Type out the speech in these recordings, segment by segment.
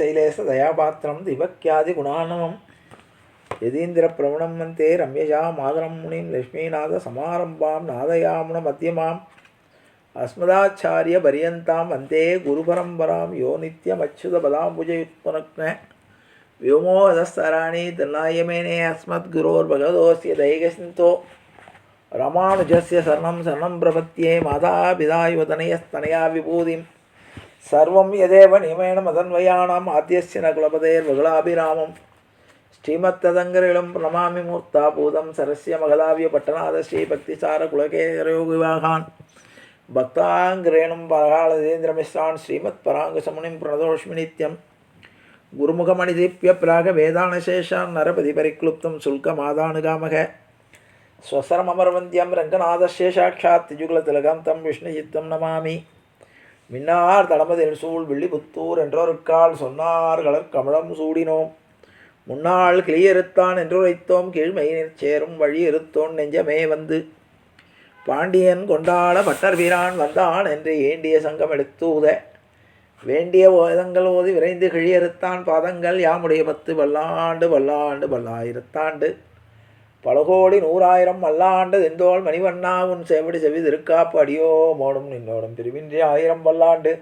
சைலேச தயாபாத்திரம் திவக்கியாதி குணானமம். யதீந்திர பிரவணம் வந்தே ரம்யஜா மாதரம் முனிம் லட்சுமிநாத சமாரம்பாம் நாதயாமுன மத்தியமாம் அஸ்மதாச்சாரிய பரியந்தாம் வந்தே குரு பரம்பராம் யோ நித்யம் அச்சுத பதாம்புஜயுத்பனக்ன வியோமோதஸ்தராணி திருநாயமேனே அஸ்மத் குரோர் பகதோசிய தைகசிந்தோ ரமானுஜஸ்ய சரணம் சரணம் பிரபத்தியே மாதா பிதாயுவதனயஸ்தனயா விபூதிம் சர்வம் எதேவ நியமேன மதன்வயானாம் ஆத்தியஸ்சின குலபதேர் வகுலாபிராமம். ஸ்ரீமத்ததங்கரிடம் பிரணமாமி மூர்த்தா பூதம் சரஸ்ய மகதாவிய பட்டநாத ஸ்ரீ பக்திசார குலகேயோகிவாகான் பக்தாங்கிரேணும் பரகாலதேந்திரமிஸ்ரான் ஸ்ரீமத் பராங்குசமுனிம் பிரணதோஷ்மி நித்யம். குருமுகமணிதீப்பிய பிராக வேதானசேஷான் நரபதி பரிக்ளுப்தம் சுல்க மாதானுகாமக ஸ்வசரமர்வந்தியம் ரங்கநாதசேஷாட்சாத் திஜுகுலதிலகம் தம் விஷ்ணுஜித்தம் நமாமி. மின்னார் தளமதில் சூழ் வில்லிபுத்தூர் என்றொருக்கால் சொன்னார் கலர் கமலம் சூடினோம். முன்னாள் கிளியறுத்தான் என்றுரைத்தோம். கீழ்மையினிற் சேரும் வழி இருத்தோன் நெஞ்சமே வந்து. பாண்டியன் கொண்டாட பட்டர் வீரான் வந்தான் என்று ஏண்டிய சங்கம் எடுத்தூத வேண்டிய வேதங்கள் ஓதி விரைந்து கிழியறுத்தான் பாதங்கள் யாமுடைய பத்து வல்லாண்டு வல்லாண்டு பல்லாயிரத்தாண்டு பலகோடி நூறாயிரம் வல்லாண்டு தெந்தோள் மணிவண்ணா உன் செவடி செவி திருக்காப்பு அடியோ மோடும் நின்னோடும். பிரிவின்றி ஆயிரம் வல்லாண்டு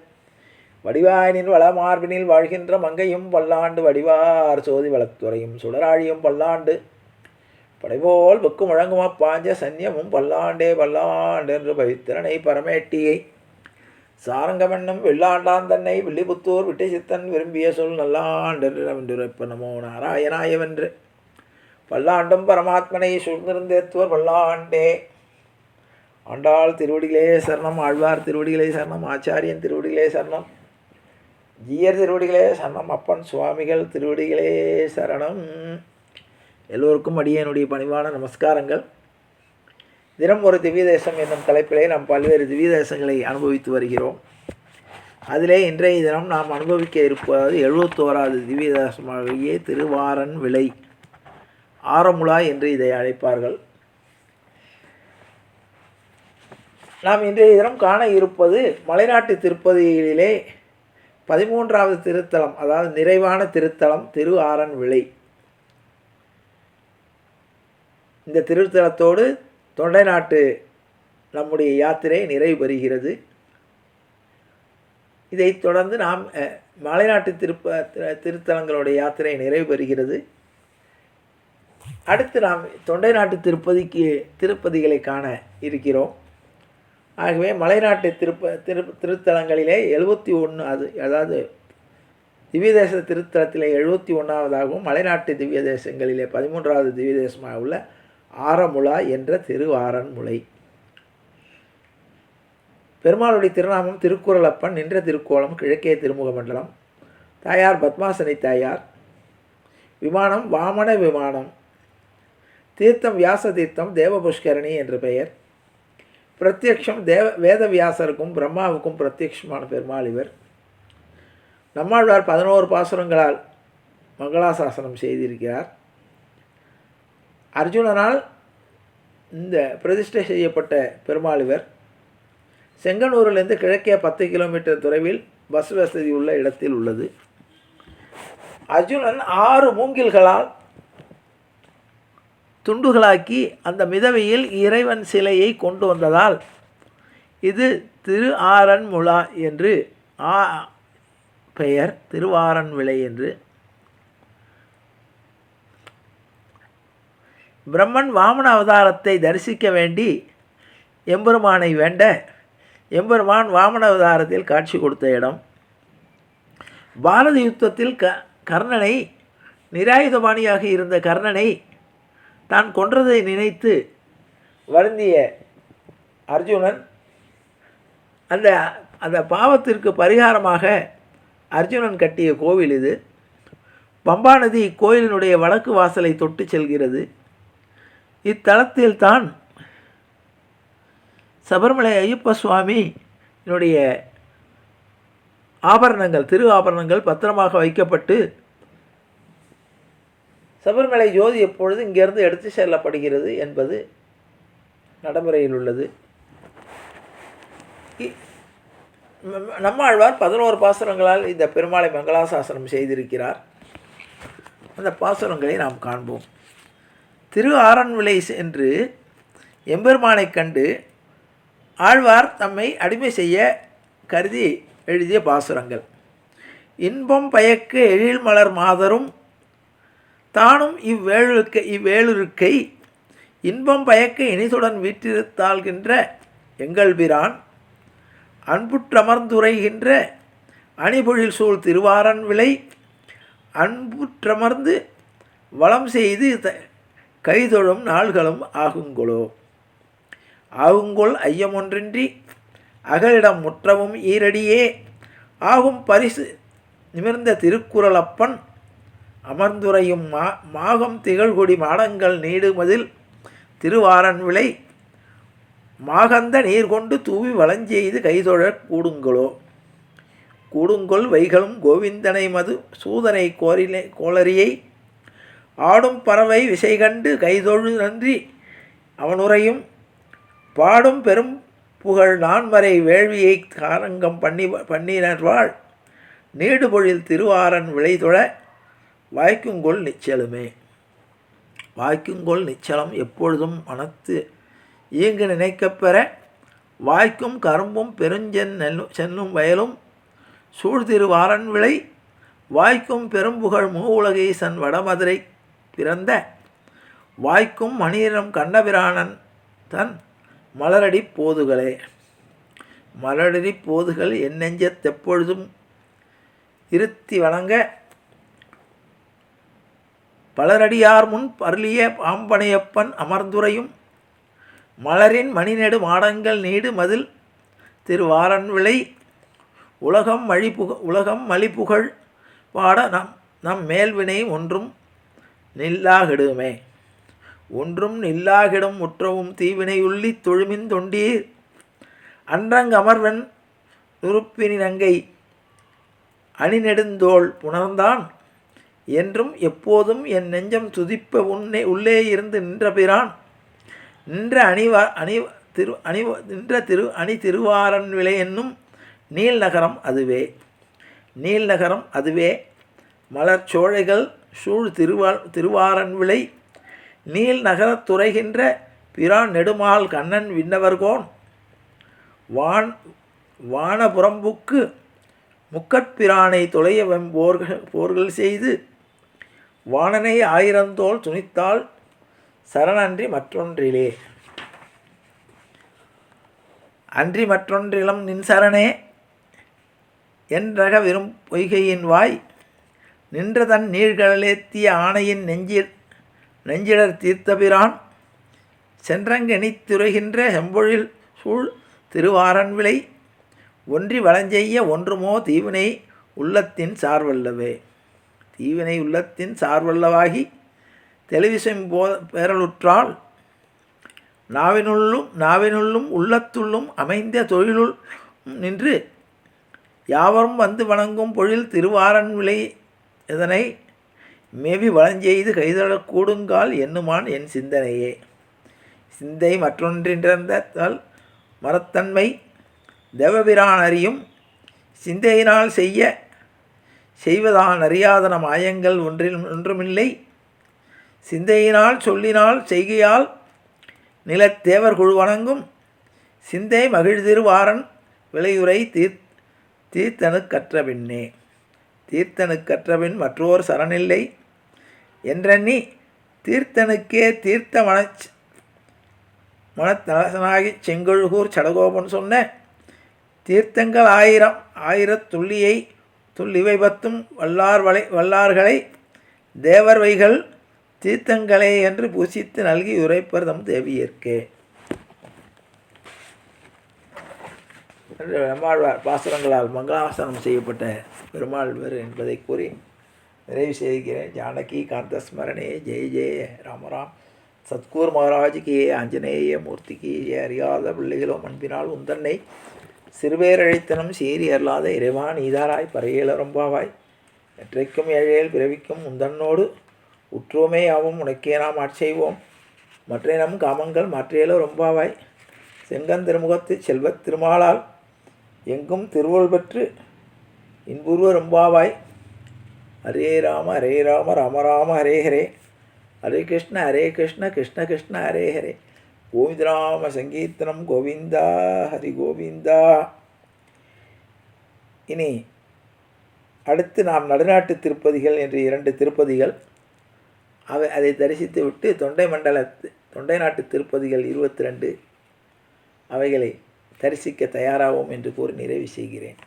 வடிவாயினின் வள மார்பினில் வாழ்கின்ற மங்கையும் பல்லாண்டு வடிவார் சோதி வளத்துறையும் சுடராழியும் பல்லாண்டு. படைபோல் புக்கு முழங்குமா பாஞ்ச சன்னியமும் பல்லாண்டே பல்லாண்டு என்று பவித்திரனை பரமேட்டியை சாரங்கமன்னம் வெள்ளாண்டான் தன்னை வில்லிபுத்தூர் விட்டு சித்தன் விரும்பிய சொல் நல்லாண்டென்று நமோ நாராயணாயவென்று. பல்லாண்டும் பரமாத்மனை சூழ்ந்திருந்தேத்துவர் பல்லாண்டே ஆண்டாள் திருவடிகளே சரணம் ஆழ்வார் திருவடிகளே சரணம் ஆச்சாரியன் திருவடிகளே சரணம் ஜீயர் திருவடிகளே சரணம் அப்பன் சுவாமிகள் திருவடிகளே சரணம். எல்லோருக்கும் அடியனுடைய பணிவான நமஸ்காரங்கள். தினம் ஒரு திவ்ய தேசம் என்னும் தலைப்பிலே நாம் பல்வேறு திவ்ய தேசங்களை அனுபவித்து வருகிறோம். அதிலே இன்றைய தினம் நாம் அனுபவிக்க இருப்பது எழுபத்தோராவது திவ்ய தேசமாகிய திருவாரன் விலை ஆரமுலா என்று இதை அழைப்பார்கள். நாம் இன்றைய தினம் காண இருப்பது மலைநாட்டு திருப்பதியிலே பதிமூன்றாவது திருத்தலம் அதாவது நிறைவான திருத்தலம் திரு ஆரன் விளை இந்த திருத்தலத்தோடு தொண்டை நாட்டு நம்முடைய யாத்திரை நிறைவு பெறுகிறது. இதைத் தொடர்ந்து நாம் மலைநாட்டு திருப்ப திருத்தலங்களுடைய யாத்திரை நிறைவு பெறுகிறது. அடுத்து நாம் தொண்டை நாட்டு திருப்பதிக்கு திருப்பதிகளை காண இருக்கிறோம். ஆகவே மலைநாட்டு திருப்ப திரு திருத்தலங்களிலே எழுபத்தி ஒன்று அது அதாவது திவ்ய தேச திருத்தலத்திலே எழுபத்தி ஒன்றாவதாகவும் மலைநாட்டு திவ்ய தேசங்களிலே பதிமூன்றாவது திவ்ய தேசமாக உள்ள ஆரமுலா என்ற திருவாரன்முலை பெருமாளுடைய திருநாமம் திருக்குறளப்பன் நின்ற திருக்கோலம் கிழக்கே திருமுக மண்டலம். தாயார் பத்மாசனி தாயார். விமானம் வாமன விமானம். தீர்த்தம் வியாச தீர்த்தம் தேவபுஷ்கரணி என்று பெயர். பிரத்யக்ஷம் தேவ வேதவியாசருக்கும் பிரம்மாவுக்கும் பிரத்யக்ஷமான பெருமாள் இவர். நம்மாழ்வார் பதினோரு பாசுரங்களால் மங்களாசாசனம் செய்திருக்கிறார். அர்ஜுனனால் இந்த பிரதிஷ்டை செய்யப்பட்ட பெருமாள் இவர். செங்கனூரிலிருந்து கிழக்கே பத்து கிலோமீட்டர் தொலைவில் பஸ் வசதி உள்ள இடத்தில் உள்ளது. அர்ஜுனன் ஆறு மூங்கில்களால் துண்டுகளாக்கி அந்த மிதவையில் இறைவன் சிலையை கொண்டு வந்ததால் இது திரு ஆரன்முலா என்று ஆ பெயர் திருவாரன் விளை என்று. பிரம்மன் வாமன அவதாரத்தை தரிசிக்க வேண்டி எம்பெருமானை வேண்ட எம்பெருமான் வாமன அவதாரத்தில் காட்சி கொடுத்த இடம். பாரத யுத்தத்தில் க கர்ணனை நிராயுதபாணியாக இருந்த கர்ணனை தான் கொன்றதை நினைத்து வருந்திய அர்ஜுனன் அந்த அந்த பாவத்திற்கு பரிகாரமாக அர்ஜுனன் கட்டிய கோவில் இது. பம்பா நதி இக்கோயிலினுடைய வடக்கு வாசலை தொட்டு செல்கிறது. இத்தலத்தில் தான் சபரிமலை ஐயப்ப சுவாமி என்னுடைய ஆபரணங்கள் திரு ஆபரணங்கள் பத்திரமாக வைக்கப்பட்டு சபரிமலை ஜோதி எப்பொழுது இங்கிருந்து எடுத்து செல்லப்படுகிறது என்பது நடைமுறையில் உள்ளது. நம்மாழ்வார் பதினோரு பாசுரங்களால் இந்த பெருமாளை மங்களாசாசனம் செய்திருக்கிறார். அந்த பாசுரங்களை நாம் காண்போம். திரு ஆரன்விலை சென்று எம்பெருமானைக் கண்டு ஆழ்வார் தம்மை அடிமை செய்ய கருதி எழுதிய பாசுரங்கள். இன்பம் பயக்க எழில் மலர் மாதரும் தானும் இவ்வேழுக்கை இவ்வேளுருக்கை இன்பம் பயக்க இனிதுடன் வீற்றிருத்தாள்கின்ற எங்கள் பிரான் அன்புற்றமர்ந்துரைகின்ற அணிபொழில் சூழ் திருவாரன் விளை அன்புற்றமர்ந்து வளம் செய்து த கைதொழும் நாள்களும் ஆகுங்கொளோ ஆகுங்கொள் ஐயமொன்றின்றி அகலிடம் முற்றவும் ஈரடியே ஆகும் பரிசு நிமிர்ந்த திருக்குறளப்பன் அமர்ந்துரையும் மா மாகம் திகழ்கொடி மாடங்கள் நீடுமதில் திருவாரன் விளை மாகந்த நீர் கொண்டு தூவி வளஞ்செய்து கைதொழ கூடுங்களோ? கூடுங்கொள் வைகளும் கோவிந்தனை மது சூதனை கோரிலே கோளரியை ஆடும் பறவை விசை கண்டு கைதொழு நன்றி அவனுரையும் பாடும் பெரும் புகழ் நான்மறை வேள்வியை காரங்கம் பண்ணி பண்ணினர்வாள். நீடுபொழில் திருவாரன் விளைதொழ வாய்க்குங்கொள் நிச்சலுமே. வாய்க்குங்கொள் நிச்சலம் எப்பொழுதும் மனத்து இயங்கு நினைக்கப்பெற வாய்க்கும் கரும்பும் பெருஞ்சென் சென்னும் வயலும் சூழ்திருவாரன் விளை வாய்க்கும் பெரும்புகழ் மூவுலகேசன் வடமதுரை பிறந்த வாய்க்கும் மணியிடம் கண்ணபிரானன் தன் மலரடி போதுகளே. மலரடி போதுகள் என் நெஞ்சத்தெப்பொழுதும் இருத்தி வணங்க பலரடியார் முன் பருளிய பாம்பனையப்பன் அமர்ந்துரையும் மலரின் மணிநெடு மாடங்கள் நீடு மதில் திருவாரன் விளை உலகம் மழிபுக உலகம் மலிப்புகழ் பாட நம் நம் மேல்வினை ஒன்றும் நில்லாகிடுமே. ஒன்றும் நில்லாகிடும் முற்றவும் தீவினையுள்ளி தொழுமின் தொண்டீர் அன்றங்கமர்வன் நுறுப்பினங்கை அணிநெடுந்தோள் புணர்ந்தான் என்றும் எப்போதும் என் நெஞ்சம் துதிப்ப உன்னே உள்ளே இருந்து நின்ற பிரான் நின்ற அணிவா அணி திரு அணி நின்ற திரு அணி திருவாரன் விலை என்னும் நீல் நகரம் அதுவே. நீல் நகரம் அதுவே. மலர் சோழைகள் சூழ் திருவா திருவாரன் விளை நீல் நகரத் துறைகின்ற பிரான் நெடுமால் கண்ணன் விண்ணவர்கோன் வான் வானபுறம்புக்கு முக்கட்பிரானை தொலைய வெம்போர்கள் போர்கள் செய்து வாணனை ஆயிரந்தோல் துணித்தால் சரணன்றி மற்றொன்றிலே. அன்றி மற்றொன்றிலும் நின் சரணே என்றக விரும் பொய்கையின் வாய் நின்ற தன் நீழ்கடலேத்திய ஆணையின் நெஞ்சில் நெஞ்சிடர் தீர்த்தபிரான் சென்றங்கெனித்துரைகின்ற செம்பொழில் சூழ் திருவாரன் விளை ஒன்றி வளஞ்செய்ய ஒன்றுமோ தீவினை உள்ளத்தின் சார்வல்லவே. தீவினை உள்ளத்தின் சார்வல்லவாகி தெளிவிசம் போ பேரலுற்றால் நாவினுள்ளும் நாவினுள்ளும் உள்ளத்துள்ளும் அமைந்த தொழிலுள் நின்று யாவரும் வந்து வணங்கும் பொழில் திருவாரன் விளை இதனை மேவி வளஞ்செய்து கைதழக்கூடுங்கால் கூடுங்கால் என் சிந்தனையே. சிந்தை மற்றொன்றின்றந்தால் மரத்தன்மை தேவபிரான் அறியும் சிந்தையினால் செய்ய செய்வதாக அறியாதன மாயங்கள் ஒன்றில் ஒன்றுமில்லை. சிந்தையினால் சொல்லினால் செய்கையால் நிலத்தேவர் குழு வணங்கும். சிந்தை மகிழ்திருவாரன் விளையுரை தீர் தீர்த்தனுக்கற்ற பின்னே தீர்த்தனுக்கற்றபின் மற்றோர் சரணில்லை என்றெண்ணி தீர்த்தனுக்கே தீர்த்த மனச் மனத்தலசனாகி செங்கொழுகூர் சடகோபன் சொன்ன தீர்த்தங்கள் ஆயிரம் ஆயிரத்துள்ளியை துள்ளியை பத்தும் வல்லார் வளை வல்லார்களை தேவர்வைகள் தீர்த்தங்களே என்று பூசித்து நல்கி உரைப்பர் தம் தேவியர்க்கே என்று நம்மாழ்வார் பாசுரங்களால் மங்களாசனம் செய்யப்பட்ட பெருமாள் வேறு என்பதை கூறி நிறைவு செய்கிறேன். ஜானகி காந்த ஸ்மரணே ஜெய ஜெய ராமராம் சத்கூர் மகாராஜுக்கு ஆஞ்சநேய மூர்த்திக்கு ஏ அறியாத பிள்ளைகளோ அன்பினால் உந்தன்னை சிறுபேரழைத்தனம் சீறி அல்லாத இறைவா நீதாராய் பரையேலரம்பாவாய் எற்றைக்கும் ஏழையில் பிறவிக்கும் உந்தன்னோடு உற்றோமே ஆவும் உனக்கே நாம் ஆட்செய்வோம் மற்ற நம் காமங்கள் மாற்றியலோ ரொம்பாவாய். செங்கன் திருமுகத்து செல்வத் திருமாலால் எங்கும் திருவள் பெற்று இன்புருவ ரொம்பாவாய். ஹரே ராம ஹரே ராம ராம ராம ஹரே ஹரே. ஹரே கிருஷ்ண ஹரே கிருஷ்ண கிருஷ்ண கிருஷ்ண ஹரே ஹரே. கோவிந்தராம சங்கீர்த்தனம் கோவிந்தா ஹரி கோவிந்தா. இனி அடுத்து நாம் நடுநாட்டு திருப்பதிகள் என்று இரண்டு திருப்பதிகள். அவை அதை தரிசித்து விட்டு தொண்டை மண்டல தொண்டை நாட்டு திருப்பதிகள் இருபத்தி ரெண்டு அவைகளை தரிசிக்க தயாராகும் என்று கூறி நிறைவு செய்கிறேன்.